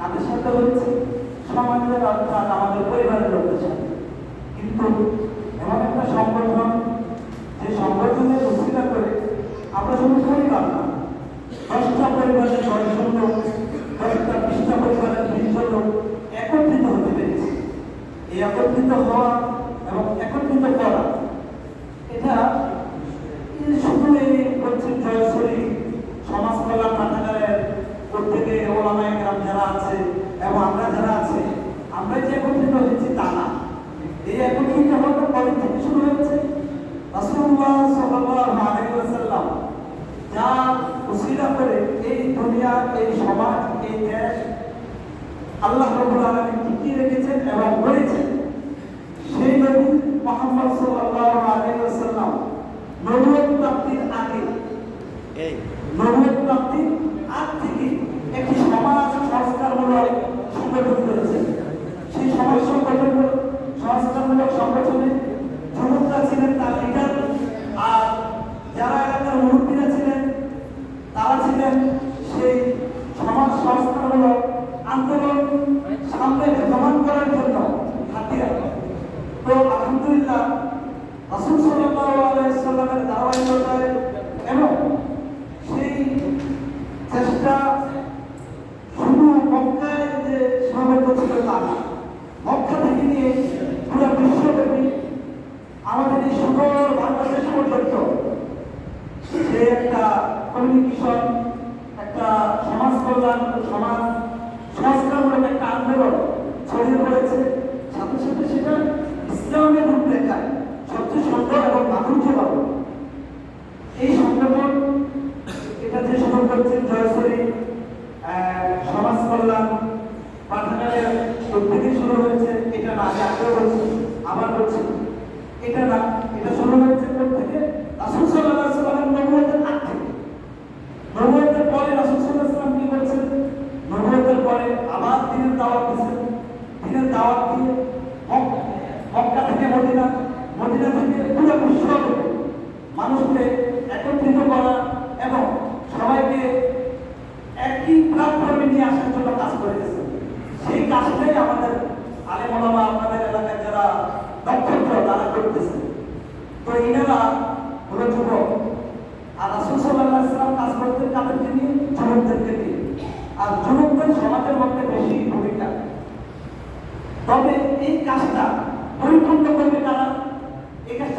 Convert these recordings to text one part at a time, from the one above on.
কাদের সাথে হয়েছে সমাজের অর্থাৎ আমাদের পরিবারের লোকের সাথে। কিন্তু এমন একটা সংগঠন, যে সংগঠনের উচিলা করে আমরা শুধু পরিবার না। দশটা পরিবারের দশজন লোক দশটা বিশটা পরিবারের বিশজন লোক একত্রিত হতে পেরেছি। এই একত্রিত হওয়া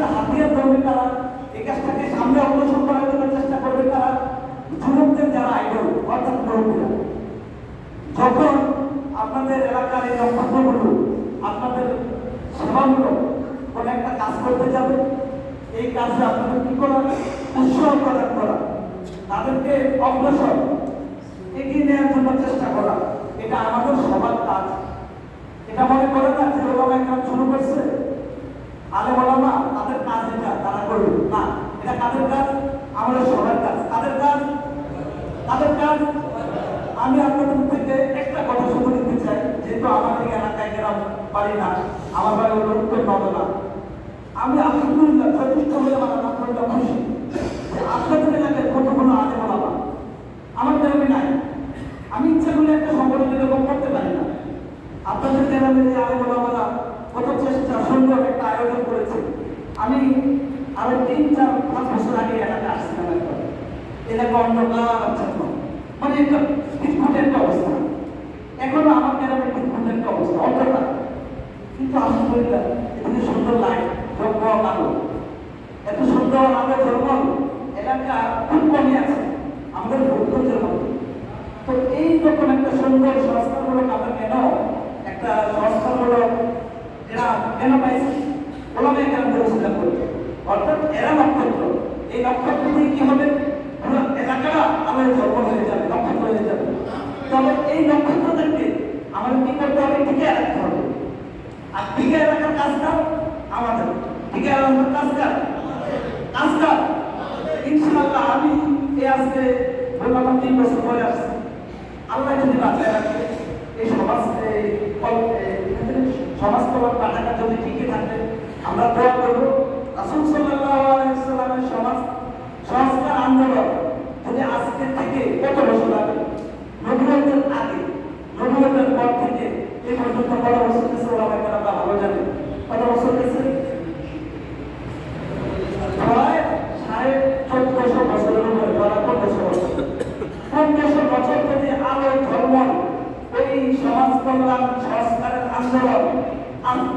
এই কাজটা হাতিয়ার করবে তারা, এই কাজটাকে সামনে অগ্রসর করার জন্য চেষ্টা করবে তারা যুবকদের যারা আইডল অর্থাৎ তরুণীরা যখন আপনাদের এলাকার এই নক্ষত্রগুলো আপনাদের সেবামূলক কোনো একটা কাজ করতে যাবে, এই কাজে আপনাদের কি করা উৎসাহ প্রদান করা। তাদেরকে অগ্রসর এগিয়ে নেওয়ার জন্য চেষ্টা করা। এটা আমাদের সবার কাজ। এটা মনে করে না যে ওলামা একদম শুরু করছে? আলে না, তাদের কাজ এটা, তারা করবে। না, এটা কাদের কাজ? আমাদের সবার কাজ। তাদের কাজ? তাদের কাজ? আমি আপনাদের থেকে একটা কথা শুধু নিতে চাই, যেহেতু আমাদের এলাকায় গ্রাম পারি না, আমার বাড়ি হলো উত্তর নদনা আমি আলহামদুলিল্লাহ যথেষ্ট হলে আমার আলহামদুলিল্লাহ খুশি যে আপনাদের এলাকায় কতগুলো আলে ওলামা আমার গ্রামে নাই। আমি ইচ্ছা করলে একটা সংগঠন এরকম করতে পারি না। আপনাদের গ্রামের এই আলে ওলামারা কত চেষ্টা সুন্দর একটা আয়োজন করেছে। আমি আরও তিন, চার, পাঁচ বছর আগে এলাকা আসছিলাম একবার। এলাকা অন্ধকার জন্য মানে একটা বিদ্যুৎ একটা অবস্থা। এখনও আমার গ্রামে বিদ্যুৎ একটা অবস্থা? অন্ধকার। কিন্তু আলহামদুলিল্লাহ এদিকে সুন্দর লাইট জগমগ আলো। এত সুন্দর আলো জগমগ এলাকা খুব কমই আছে। আমাদের ভূতগঞ্জের মধ্যে তো এই যখন একটা সুন্দর সংস্কারমূলক আমরা কেন? একটা সংস্কারমূলক এরা কেন পাইছে? ওলামে কেন ব্যবস্থা করবে অর্থাৎ এরা নক্ষত্র। এই নক্ষত্র দিয়ে কি হবে? পুরো এলাকাটা আমাদের জন্ম হয়ে যাবে, নক্ষত্র হয়ে যাবে। তবে এই নক্ষত্রদেরকে আমাদের কি করতে হবে? টিকে রাখতে হবে। আর টিকে রাখার কাজটা আমাদের। টিকে রাখার কাজটা কাজটা ইনশাআল্লাহ আমি এই আজকে বললাম তিন বছর পরে আসছি। আল্লাহ যদি বাঁচায় রাখে, এই সমাজকে সমাজ কল্যাণ কাটাকা যদি টিকে থাকে, আমরা দোয়া করব। রাসুল সাল্লামের সমাজ, সংস্কার আন্দোলন যদি আজকে থেকে কত বছর আগে নবীনদের আগে নবীনদের পর থেকে এই পর্যন্ত কত বছর গেছে ওরা আমরা ভালো জানি? কত বছর গেছে? প্রায় সাড়ে চোদ্দশো বছরের উপরে, প্রায় পনেরোশো বছর। পনেরোশো বছর থেকে আলোয় ধর্ম এই সমাজ কল্যাণ, সংস্কার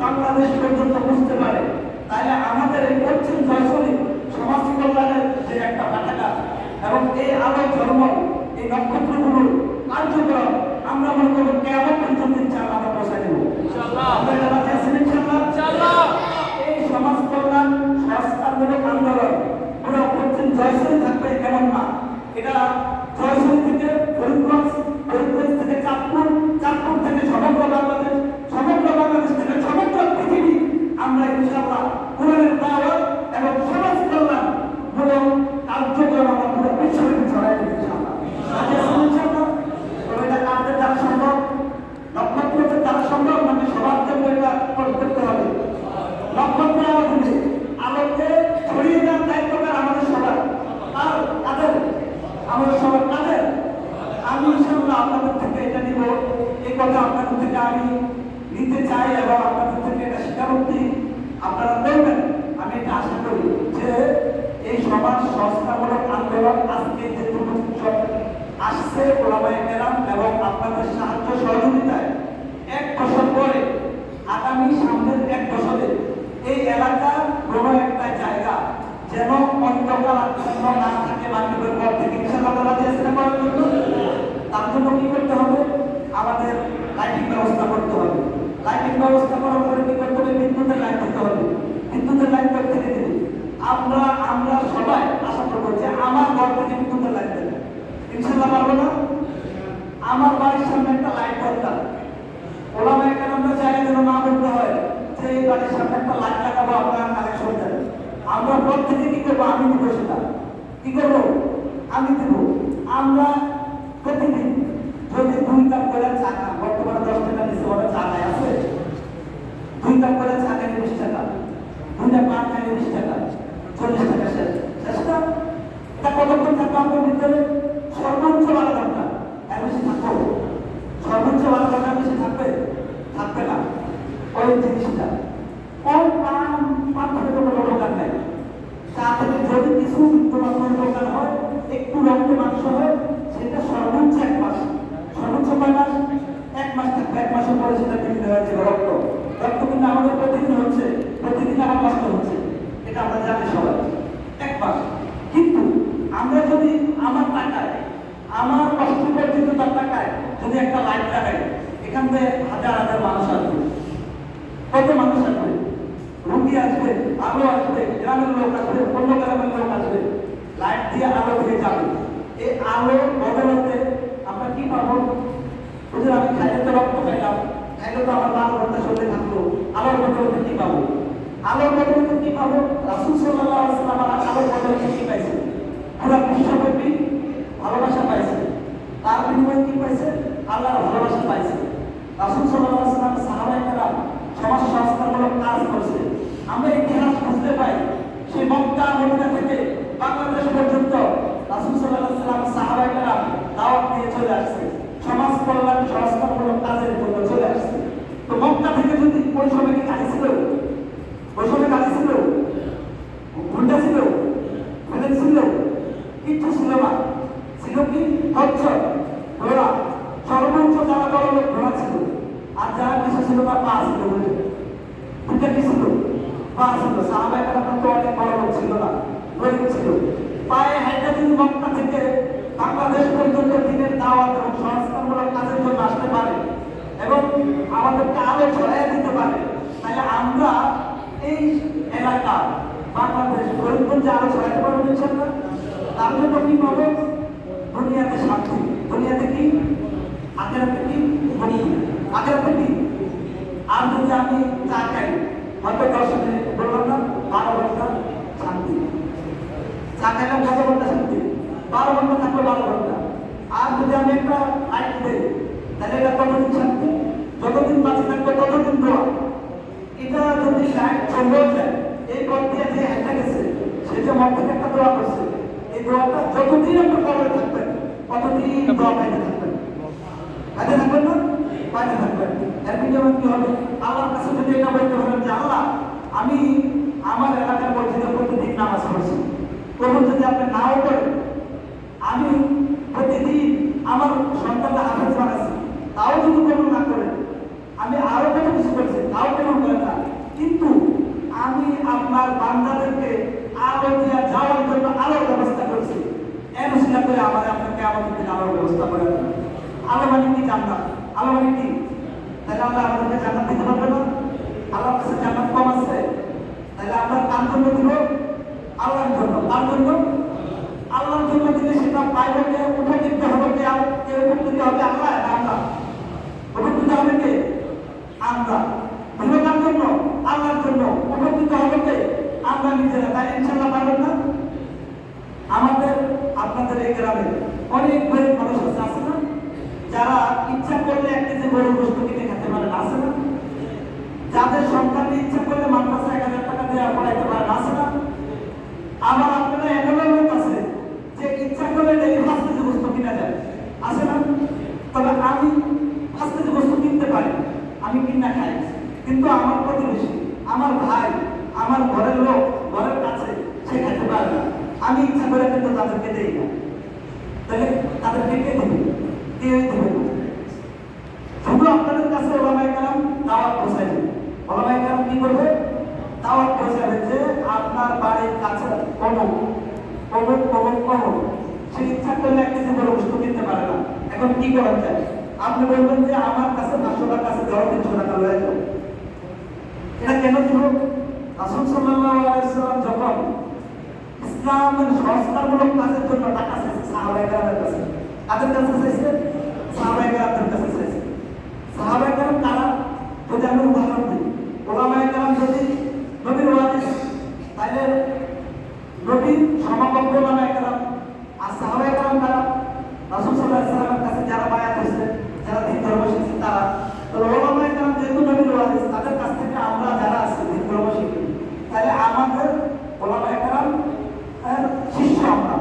বাংলাদেশ পর্যন্ত বুঝতে পারে। তাহলে আমাদের এই পশ্চিম জয়সনে সমাজ কল্যাণের যে একটা বাটাকা এবং এই আলোয় ধর্ম এই নক্ষত্রগুলো কার্যক্রম আমরা মনে করব কেমন পর্যন্ত চাল আমরা বসাই দেবো। এই সমাজ কল্যাণ সংস্কারমূলক আন্দোলন পুরো পশ্চিম জয়সনে থাকবে কেমন না। এটা জয়সনে করে বলে বিদ্যুতের লাইন করতে হবে। বিদ্যুতের লাইন করতে আমরা আমরা সবাই আশা আমার ঘর থেকে বিদ্যুতের লাইন দেবে। ইনশাল্লাহ পারব না? আমার বাড়ির সামনে একটা লাইট দরকার। ওলামা চাই যেন না বলতে হয়? যে এই বাড়ির সামনে একটা লাইট লাগাবো, আপনার কানেকশন আমরা ঘর থেকে কি করব? আমি সেটা। কি করব? próxima দুনিয়াতে স্বার্থ দুনিয়াতে কি আখেরাতে কি ধনী আখেরাতে কি আর যদি আমি চা হয়তো দশ মিনিট বললাম না, বারো ঘণ্টা শান্তি। চা কত ঘণ্টা শান্তি? বারো ঘণ্টা থাকবে বারো ঘণ্টা। আর যদি আমি একটা লাইট দেই, তাহলে এটা কতদিন শান্তি? যতদিন বাঁচে থাকবে ততদিন দোয়া। এটা যদি লাইট চলেও যায়, এই পথ দিয়ে যে গেছে, সে যে একটা দোয়া করছে, এই দোয়াটা যতদিন আমরা কবরে থাকবেন দোয়া পাইতে থাকবেন। পাইতে থাকবেন না? পাইতে থাকবেন। এর বিনিময়ে কি হবে? আল্লাহর কাছে যদি এটা বলতে পারেন যে, আল্লাহ, আমি আমার এলাকার মসজিদে প্রতিদিন নামাজ পড়ছি তখন যদি আপনি নাও করেন আমি প্রতিদিন আমার সন্তানটা হাফেজ বানাচ্ছি তাও যদি কবুল না করেন আমি আরও কত কিছু করছি তাও কবুল করেন না কিন্তু আমি আপনার বান্দাদেরকে আলো দিয়ে যাওয়ার জন্য আলোর ব্যবস্থা করছি এর উসিলা করে আমার আপনাকে আমাদের দিন আলোর ব্যবস্থা করে দেন আলো মানে কি জান্নাত আলো মানে কি তাহলে আমরা আমাদেরকে জান্নাত দিতে পারব না আল্লাহর কাছে জান্নাত কম আছে তাহলে আমরা কার জন্য দিব আল্লাহর জন্য কার জন্য আল্লাহর জন্য দিলে সেটা পাইবে উঠে দিতে হবে কে আর কেউ দিতে হবে আল্লাহ না আমরা উপকৃত হবে কে আমরা দিব কার জন্য আল্লাহর জন্য উপকৃত হবে কে আমরা নিজেরা তাই ইনশাল্লাহ পারবেন না আমাদের আপনাদের এই গ্রামে। অনেক গরিব মানুষ আছে আছে না যারা ইচ্ছা করলে এক কেজি গরুর গোস্ত কিনে খেতে পারে না আছে না যাদের সন্তান ইচ্ছা করলে মাদ্রাসা এক হাজার টাকা দিয়ে পড়াইতে পারে না আছে না আবার আপনারা এমনও লোক আছে যে ইচ্ছা করলে ডেলি পাঁচ কেজি গোস্ত কিনা যায় আছে না তবে আমি পাঁচ কেজি গোস্ত কিনতে পারি আমি কিনা খাই কিন্তু আমার প্রতিবেশী আমার ভাই আমার ঘরের লোক ঘরের কাছে সে খেতে পারে না আমি ইচ্ছা করে কিন্তু তাদেরকে দেই না তাহলে তাদেরকে কে দেবে কেউ দেবে না শুধু আপনাদের কাছে ওলামাই কালাম দাওয়াত পৌঁছায় দেবে ওলামাই কালাম কি করবে? দাওয়াত পৌঁছাবে যে, আপনার বাড়ির কাছে অমুক অমুক অমুক অমুক সে ইচ্ছা করলে এক কেজি বস্তু কিনতে পারে না। এখন কি করা যায় আপনি বলবেন যে, আমার কাছে পাঁচশো টাকা আছে, ধরো তিনশো টাকা লয়ে যাও। এটা কেন দিব রাসুল সাল্লাল্লাহু আলাইহি সাল্লাম যখন ইসলামের সংস্কারমূলক কাজের জন্য টাকা চাইছে, সাহাবায়ে কাছে। কাদের কাছে চাইছে? সাহাবায়ে কেরামদের কাছে চাইছে সাহাবায়ে কেরাম তারা যদি আমি উদাহরণ দিই ওলামায়ে কেরাম যদি নবীর ওয়ারিস তাহলে নবীর সমাপক্ষ ওলামায়ে কেরাম আর সাহাবায়ে কেরাম কারা রাসূল সাল্লাল্লাহু আলাইহি সাল্লামের কাছে যারা বায়াত হয়েছে যারা দিন ধর্ম শিখছে তারা তো ওলামায়ে কেরাম যেহেতু নবীর ওয়ারিস তাদের কাছ থেকে আমরা যারা আছি দিন ধর্ম শিখি তাহলে আমাদের ওলামায়ে কেরাম এর শিষ্য আমরা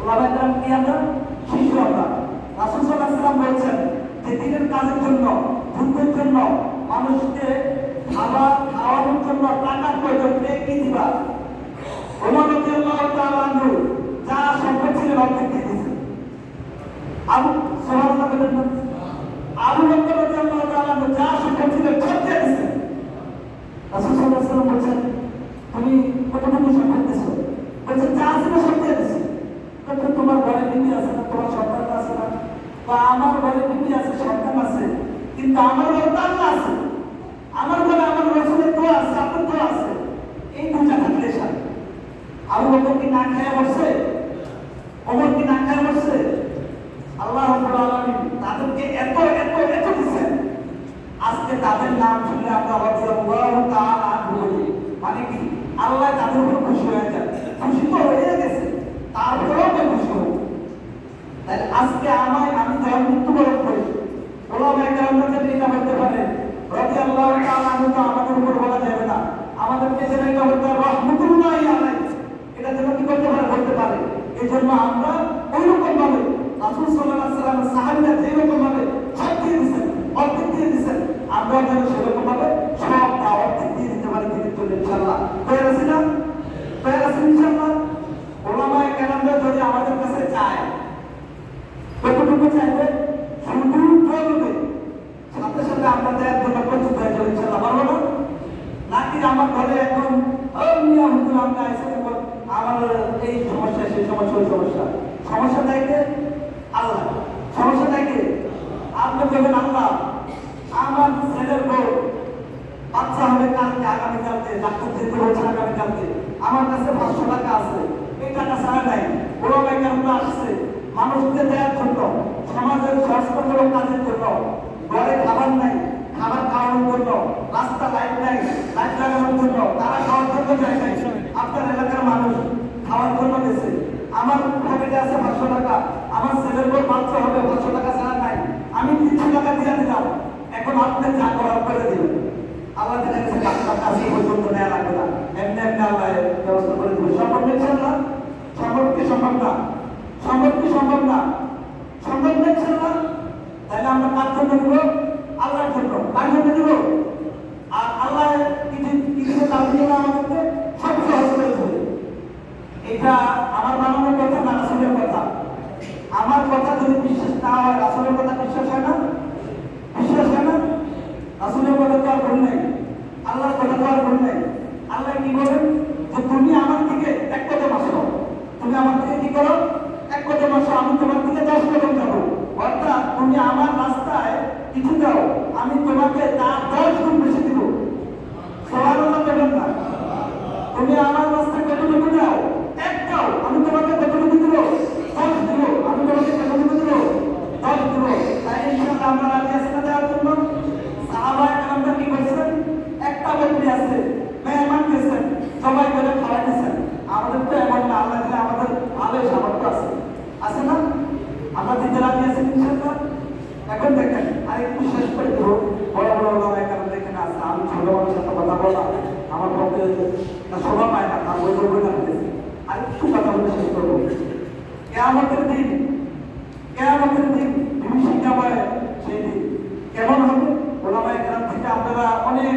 ওলামায়ে কেরাম কি আমরা শিষ্য আমরা রাসূল সাল্লাল্লাহু আলাইহি সাল্লাম বলছেন যে দিনের কাজের জন্য যুদ্ধের জন্য মানুষকে খাবার খাওয়ানোর জন্য টাকার প্রয়োজন কে কি দিবা ওমর রাদিয়াল্লাহু তাআলা আনহু যা সম্পদ ছিল অর্ধেক দিয়ে দিয়েছেন আবু সুবহানাল্লাহ বলেন না আবু বকর রাদিয়াল্লাহু তাআলা আনহু যা সম্পদ দিয়ে দিয়েছেন রাসূল সাল্লাল্লাহু সাল্লাম বলছেন, তুমি কতটুকু সম্পদ দিয়েছ বলছেন, যা ছিল সব দিয়ে দিয়েছি তোমার ঘরে বিবি আছে না? তোমার সন্তান আছে না? বা আমার ঘরে বিবি আছে, সন্তান আছে, কিন্তু আমার ঘরে আছে আমার ঘরে আমার রসুলের দোয়া আছে আপনার দোয়া আছে এই দুটা থাকলে সাথে আবু বকর কি না খেয়ে বসছে ওমর কি না খেয়ে বসছে আল্লাহ রাব্বুল আলামিন তাদেরকে এত এত এত দিচ্ছেন আজকে তাদের নাম শুনলে আমরা রাদিয়াল্লাহু তাআলা আনহু বলি মানে কি আল্লাহ তাদের উপর খুশি হয়ে যায় খুশি তো হয়ে গেছে তারপরেও তো খুশি হব তাহলে আজকে আমায় আমি যখন মৃত্যুবরণ করি। ওলামায়ে কেরামরা যদি এটা বলতে পারে। রাদিয়াল্লাহু তাআলা আনহু তো আমাদের উপর বলা যাবে না। আমাদেরকে যেন এটা বলতে হবে রহমতুল্লাহি আলাইহি এটা যেন কি করতে পারে বলতে পারে। এই জন্য আমরা ওই রকম ভাবে রাসূল সাল্লাল্লাহু আলাইহি সাল্লাম সাহাবীরা যে রকম ভাবে সব দিয়ে দিয়েছেন অর্ধেক দিয়ে দিয়েছেন আমরা যেন সেরকম ভাবে সব না অর্ধেক দিয়ে দিতে পারি দিতে চলে ইনশাআল্লাহ হয়ে গেছে না হয়ে গেছে ইনশাআল্লাহ ওলামায়ে কেরামরা যদি আমাদের কাছে চায় কতটুকু চাইবে শুধু বলবে সাথে সাথে আমরা দেওয়ার জন্য প্রস্তুত হয়ে যাবে ইনশাল্লাহ পারব না ঘরে এখন আমরা এসে আমার এই সমস্যা, সেই সমস্যা, ওই সমস্যা। সমস্যা দেখে আল্লাহ। সমস্যা দেখে আপনি বলবেন, আল্লাহ, আমার ছেলের বউ বাচ্চা হবে কালকে, আগামীকালকে, ডাক্তার যেতে বলছে আগামীকালকে। আমার কাছে পাঁচশো টাকা আছে। এই টাকা ছাড়া নাই। বড় ব্যাংকাররা আসছে। মানুষকে দেওয়ার জন্য, সমাজের সংস্কারমূলক কাজের জন্য। ঘরে খাবার নাই। খাবার খাওয়ানোর জন্য রাস্তা লাইট নাই। লাইট লাগানোর জন্য তারা খাওয়ার জন্য যায় নাই। আপনার এলাকার মানুষ খাওয়ার জন্য গেছে। আমার পকেটে আছে পাঁচশো টাকা। আমার ছেলের পর বাচ্চা হবে, পাঁচশো টাকা ছাড়া নাই। আমি তিনশো টাকা দিয়ে দিলাম। এখন আপনি যা করার করে দিবেন আল্লাহ দেখা গেছে কাজ কাজ পর্যন্ত নেওয়া লাগবে না। এমনি এমনি আল্লাহ ব্যবস্থা করে দেবে। সম্ভব না সম্ভব কি সম্ভব না? সম্ভব কি সম্ভব না? সম্ভব না তাহলে আমরা কার জন্য দিব আল্লাহর জন্য কার জন্য দিব। আর আল্লাহ কিছু কিছু দাম দিয়ে আমাদেরকে সব সহজ করে এটা আমার বানানোর কথা না আসলের কথা। আমার কথা যদি বিশ্বাস না হয় আসলের কথা বিশ্বাস হয় না? বিশ্বাস হয় না? আসলের কথা তো আর ভুল নেই। আল্লাহর কথা তো আর ভুল নেই। আল্লাহ কি বলেন? যে তুমি আমার থেকে এক কদম আসো। তুমি আমার থেকে কি করো? এক কদম আসো। আমি তোমার থেকে দশ কদম যাব। অর্থাৎ তুমি আমার রাস্তায় কিছু দাও, আমি তোমাকে তার দশ গুণ বেশি দিব। সবার দেবেন না। তুমি আমার রাস্তায় কতটুকু দাও দাও আমি তোমাকে কতটুকু দিব দশ দিব আমি তোমাকে কতটুকু দিব দশ দিব তাই ইনশাআল্লাহ আমরা রাজি আছি না দেওয়ার জন্য সাহাবায়ে কেরামরা কি করছেন একটা বকরি আছে মেহমান গেছেন সবাই করে খাওয়া দিয়েছেন আমাদের তো এমন না আল্লাহ দিলে আমাদের ভালো সামর্থ্য আছে আছে না আমরা দিতে রাজি আছি ইনশাআল্লাহ এখন দেখেন আর একটু শেষ করে দেবো বড় বড় ওলামায়ে কেরাম এখানে আছে আমি ছোট মানুষের সাথে কথা বলা আমার পক্ষে না শোভা পায় না, তার বই বই লাগতেছে আর একটু কথা বলে শেষ করব। কেয়ামতের দিন কেয়ামতের দিন বিভীষিকাময় সেই দিন? কেমন হবে? ওলামায় গ্রাম থেকে আপনারা অনেক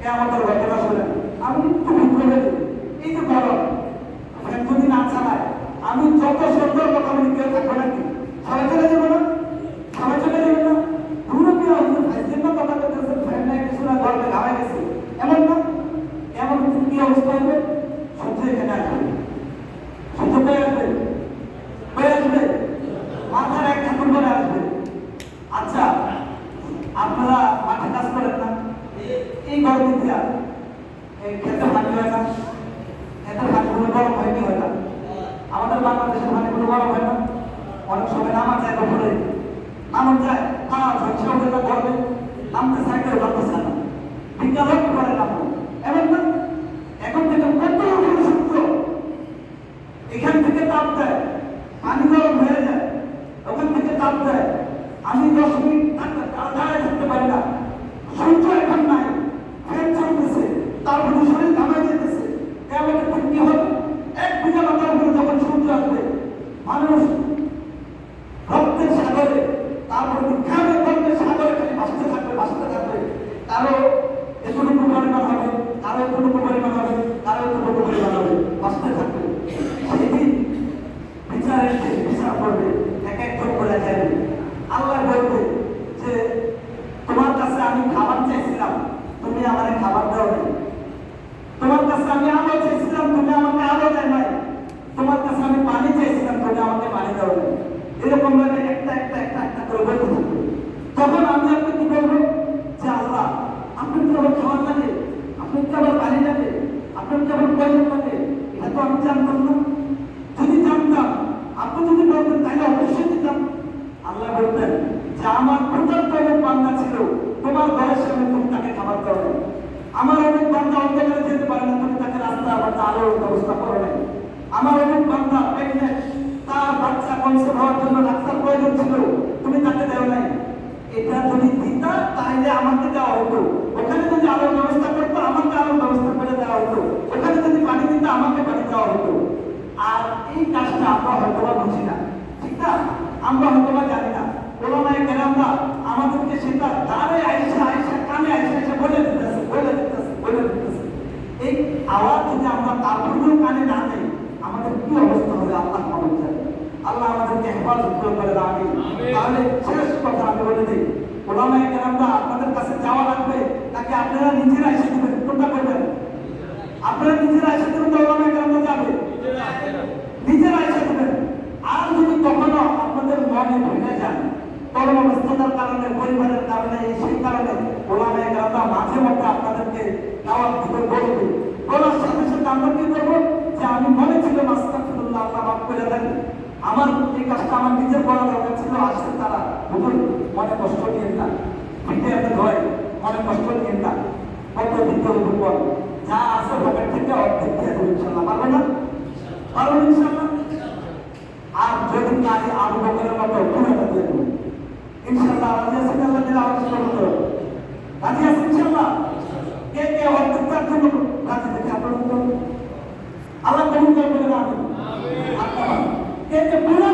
কেয়ামতের ঘটনা শোনেন। আমি একটু বিদ্রোহ এই যে গরম ফ্যান যদি না চালায় আমি যত সুন্দর কথা বলি কেউ থাকবে নাকি সবাই চলে যাব না সবাই চলে যাবে না পুরো কি হবে ফাইজের না কথা বলতেছে ফ্যান নাই কিছু না গরমে ঘামাই গেছে এমন না এমন কি অবস্থা হবে সূর্য এখানে আসবে সূর্য পেয়ে আসবে পেয়ে আসবে মাথার এক ঠাকুর করে আসবে আচ্ছা আপনারা মাঠে কাজ করেন না দিয়া এই খেতে পানি হয় না গরম হয় না। গরম অনেক সময় নামা যায় বছরে নামা যায় ঝলসে ওঠে গরমে নামবো এমন না এখন থেকে কত উপরে সূর্য এখান থেকে তাপ দেয় পানি গরম হয়ে যায় ওখান থেকে তাপ দেয় আমি দশ মিনিট থাকতে দাঁড়ায় থাকতে পারি না সূর্য এখন নাই ফ্যান চলতেছে তারপরে শরীর ঘামায় যেতেছে কেমন কি হবে এক বিঘা মাথার উপরে যখন সূর্য আসবে মানুষ রক্তের সাগরে তারপরে ঘামে রক্তের সাগরে খালি ভাসতে থাকবে ভাসতে থাকবে কারও এতটুকু পরিমাণ হবে কারও এতটুকু পরিমাণ হবে কারও এতটুকু পরিমাণ হবে ভাসতে থাকবে সেদিন বিচারের দিন বিচার করবে এক একজন করে যাবে আল্লাহ বলবে যে তোমার কাছে আমি খাবার চাইছিলাম তুমি আমাকে খাবার দাও নাই তোমার কাছে আমি আলো চাইছিলাম তুমি আমাকে আলো দেয় নাই তোমার কাছে আমি পানি চাইছিলাম তুমি আমাকে পানি দাও নাই এরকম ভাবে একটা একটা একটা একটা করে বলতে থাকবে তখন আমি আপনি কি বলব যে আল্লাহ আপনার কি আবার খাবার লাগে আপনার কি আবার পানি লাগে আপনার কি আবার প্রয়োজন লাগে এটা তো আমি জানতাম না যদি জানতাম আপনি যদি বলতেন তাহলে অবশ্যই দিতাম আল্লাহ বলতেন যে আমার প্রচার কয়েক বান্দা ছিল তোমার বয়স সামনে তুমি তাকে খাবার দাও নাই। আমার অনেক বান্দা অন্ধকারে যেতে পারে না তুমি তাকে রাস্তা আবার আলোর ব্যবস্থা করো নাই আমার অনেক বান্দা প্রেগনেন্ট তার বাচ্চা কনসেপ্ট হওয়ার জন্য ডাক্তার প্রয়োজন ছিল তুমি তাকে দেও নাই এটা যদি দিতা তাহলে আমাকে দেওয়া হতো ওখানে যদি আলোর ব্যবস্থা করতো আমাকে আলোর ব্যবস্থা করে দেওয়া হতো ওখানে যদি পানি দিত আমাকে পানি দেওয়া হতো আর এই কাজটা আমরা হয়তো বা বুঝি না ঠিক না আমরা হয়তো বা জানি না ওলামায় কেরামরা আমাদেরকে সেটা দাঁড়ে আইসা আইসা কানে আইসা আইসা বলে দিতেছে বলে দিতেছে বলে দিতেছে। এই আওয়াজ যদি আমরা তারপরেও কানে না নেই আমাদের কি অবস্থা হবে? আল্লাহ মামুন জানে আল্লাহ আমাদেরকে হেফাজত করে করে রাখে তাহলে শেষ কথা আমি বলে দিই। ওলামায় কেরামরা আপনাদের কাছে যাওয়া লাগবে নাকি আপনারা নিজেরা এসে দেবেন? কোনটা করবেন? আপনারা নিজেরা এসে দেবেন তো ওলামায় কেরামরা যাবে নিজেরা এসে দেবেন আর যদি কখনো আপনাদের মনে ভেঙে যান কর্মব্যস্ততার কারণে পরিবারের কারণে, এই সেই কারণে ওলামে গ্রামটা মাঝে মধ্যে আপনাদেরকে দাওয়াত দিতে বলবে বলার সাথে সাথে আমরা কি করব? যে আমি মনে ছিল আল্লাহ মাফ করে দেন। আমার এই কাজটা আমার নিজের করা দরকার ছিল আসছে তারা হুজুর মনে কষ্ট নিয়েন না। পিঠে এত ভয়, মনে কষ্ট নিয়েন না। কত দিতে হুজুর বল যা আছে পকেট থেকে অর্ধেক দিয়ে দেবো ইনশাল্লাহ পারব না? পারব ইনশাল্লাহ আর যদি নারী আবু বকরের মতো পুরোটা দিয়ে দেবো। ইনশাল্লাহ রাজি আছেন আল্লাহ দিলে আলোচনা করতে হবে রাজি আছেন ইনশাল্লাহ কে কে অর্ধেকটার জন্য রাজি থেকে আপনার আল্লাহ কবুল করবেন আমি আপনারা কে কে পুরো